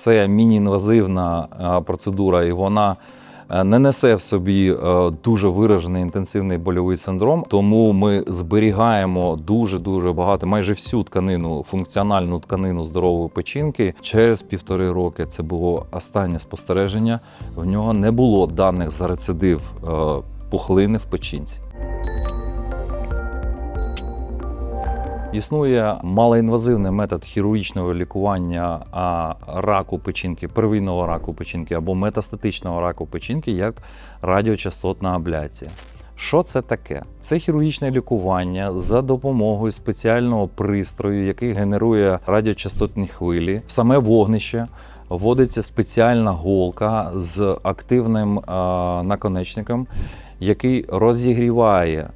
це міні-інвазивна е, процедура, і вона е, не несе в собі е, дуже виражений інтенсивний больовий синдром. Тому ми зберігаємо дуже дуже багато, майже всю тканину, функціональну тканину здорової печінки. Через півтори роки це було останнє спостереження. В нього не було даних за рецидив пухлини в печінці. Існує малоінвазивний метод хірургічного лікування раку печінки, первинного раку печінки або метастатичного раку печінки, як радіочастотна абляція. Що це таке? Це хірургічне лікування за допомогою спеціального пристрою, який генерує радіочастотні хвилі. В саме вогнище вводиться спеціальна голка з активним а, наконечником, який розігріває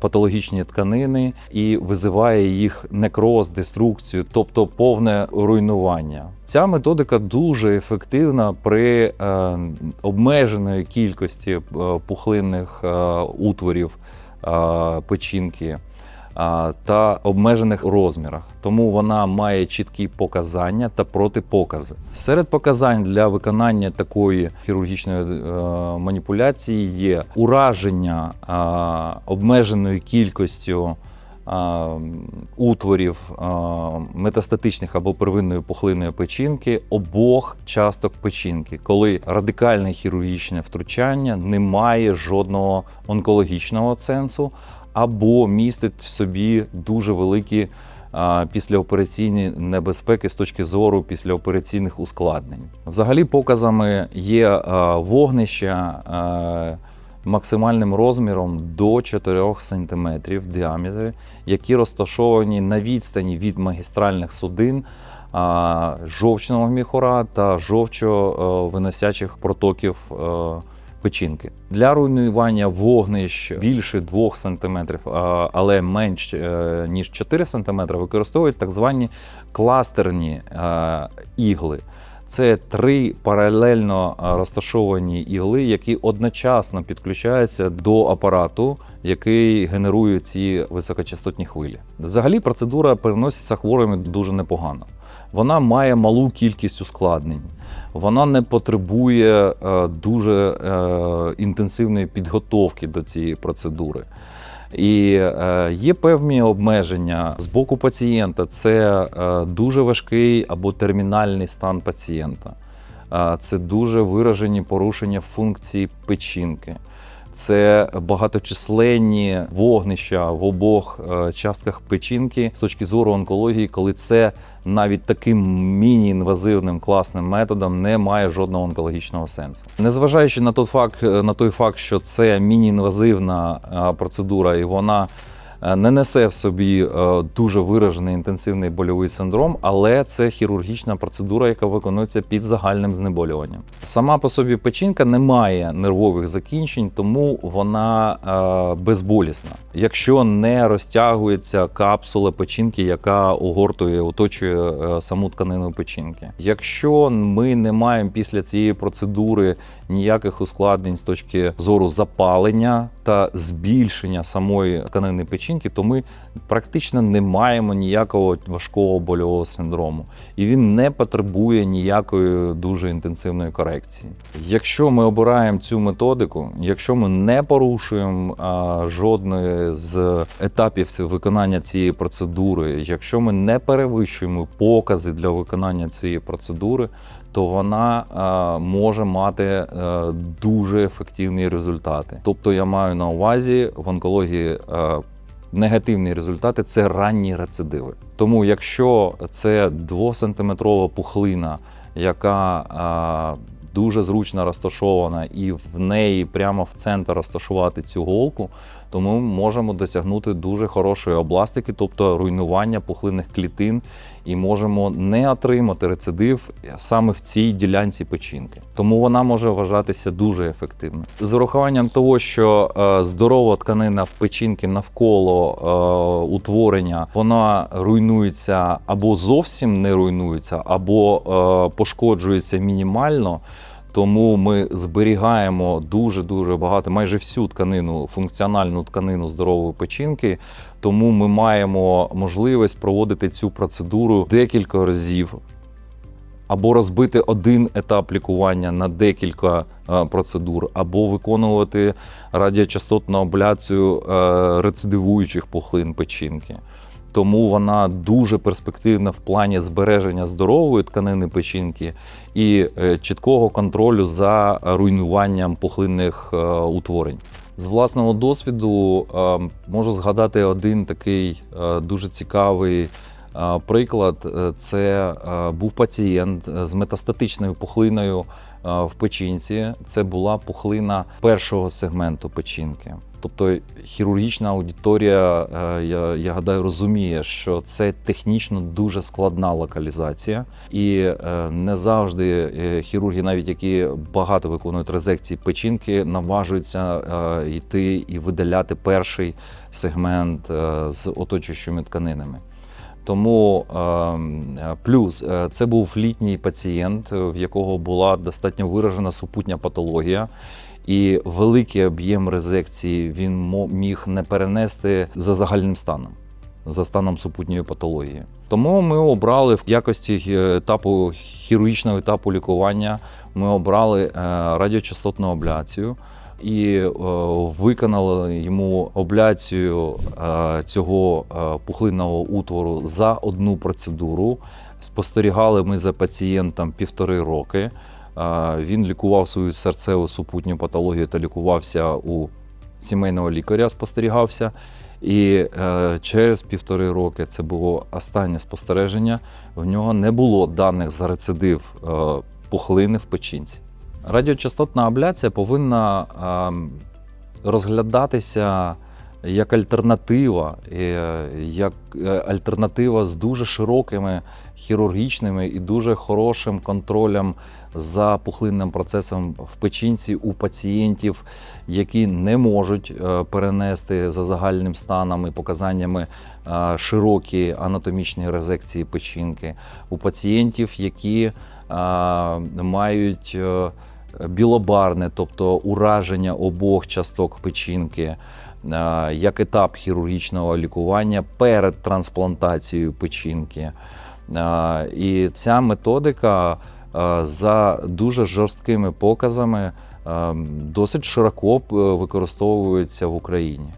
патологічні тканини і визиває їх некроз, деструкцію, тобто повне руйнування. Ця методика дуже ефективна при е, обмеженої кількості е, пухлинних е, утворів е, печінки та обмежених розмірах. Тому вона має чіткі показання та протипокази. Серед показань для виконання такої хірургічної е, маніпуляції є ураження обмеженою кількістю. Утворів метастатичних або первинної пухлинної печінки обох часток печінки, коли радикальне хірургічне втручання не має жодного онкологічного сенсу, або містить в собі дуже великі післяопераційні небезпеки з точки зору післяопераційних ускладнень. Взагалі, показами є вогнища максимальним розміром до 4 см в діаметрі, які розташовані на відстані від магістральних судин. Жовчного міхура та жовчо-виносячих протоків е, печінки. Для руйнування вогнищ більше 2 см, але менш е, ніж 4 см, використовують так звані кластерні е, ігли. Це три паралельно е, розташовані ігли, які одночасно підключаються до апарату, який генерує ці високочастотні хвилі. Взагалі, процедура переноситься хворими дуже непогано. Вона має малу кількість ускладнень. Вона не потребує е, дуже е, інтенсивної підготовки до цієї процедури. І е, є певні обмеження з боку пацієнта. Це дуже важкий або термінальний стан пацієнта. Це дуже виражені порушення функції печінки. Це багаточисленні вогнища в обох е, частках печінки з точки зору онкології, коли це навіть таким міні-інвазивним класним методом не має жодного онкологічного сенсу. Незважаючи на той факт, на той факт, що це міні-інвазивна е, процедура, і вона е, не несе в собі е, дуже виражений інтенсивний больовий синдром, але це хірургічна процедура, яка виконується під загальним знеболюванням. Сама по собі печінка не має нервових закінчень, тому вона е, безболісна. Якщо не розтягується капсула печінки, яка огортує, оточує е, саму тканину печінки. Якщо ми не маємо після цієї процедури ніяких ускладнень з точки зору запалення та збільшення самої тканини печінки, то ми практично не маємо ніякого важкого больового синдрому, і він не потребує ніякої дуже інтенсивної корекції. Якщо ми обираємо цю методику, якщо ми не порушуємо жодної з етапів виконання цієї процедури, якщо ми не перевищуємо покази для виконання цієї процедури, то вона е, може мати е, дуже ефективні результати. Тобто я маю на увазі в онкології. Е, Негативні результати це ранні рецидиви. Тому, якщо це 2-сантиметрова пухлина, яка е, дуже зручно розташована, і в неї прямо в центр розташувати цю голку, то ми можемо досягнути дуже хорошої областики, тобто руйнування пухлинних клітин, і можемо не отримати рецидив саме в цій ділянці печінки. Тому вона може вважатися дуже ефективною. З урахуванням того, що е, здорова тканина в печінки навколо е, утворення, вона руйнується або зовсім не руйнується, або е, пошкоджується мінімально. Тому ми зберігаємо дуже дуже багато, майже всю тканину, функціональну тканину здорової печінки. Тому ми маємо можливість проводити цю процедуру декілька разів або розбити один етап лікування на декілька е, процедур, або виконувати радіочастотну абляцію е, рецидивуючих пухлин печінки. Тому вона дуже перспективна в плані збереження здорової тканини печінки і е, чіткого контролю за руйнуванням пухлинних е, утворень. З власного досвіду е, можу згадати один такий дуже цікавий приклад. Е, Це е, був пацієнт з метастатичною пухлиною е, в печінці. Це була пухлина першого сегменту печінки. Тобто хірургічна аудиторія, е, я, я гадаю, розуміє, що це технічно дуже складна локалізація, і е, не завжди е, хірурги, навіть які багато виконують резекції печінки, наважуються е, йти і видаляти перший сегмент е, з оточуючими тканинами. Тому е, е, плюс е, це був літній пацієнт, е, в якого була достатньо виражена супутня патологія. І великий об'єм резекції він міг не перенести за загальним станом, за станом супутньої патології. Тому ми обрали в якості етапу хірургічного етапу лікування. Ми обрали е, радіочастотну абляцію і е, виконали йому абляцію е, цього е, пухлинного утвору за одну процедуру. Спостерігали ми за пацієнтом півтори роки. Він лікував свою серцеву супутню патологію та лікувався у сімейного лікаря, спостерігався. І через півтори роки це було останнє спостереження. В нього не було даних за рецидив пухлини в печінці. Радіочастотна абляція повинна розглядатися як альтернатива, е, як е, альтернатива з дуже широкими хірургічними і дуже хорошим контролем за пухлинним процесом в печінці у пацієнтів, які не можуть е, перенести за загальним станом і показаннями е, широкі анатомічні резекції печінки, у пацієнтів, які е, мають білобарне, тобто ураження обох часток печінки, як етап хірургічного лікування перед трансплантацією печінки. І ця методика за дуже жорсткими показами е, досить широко використовуються в Україні.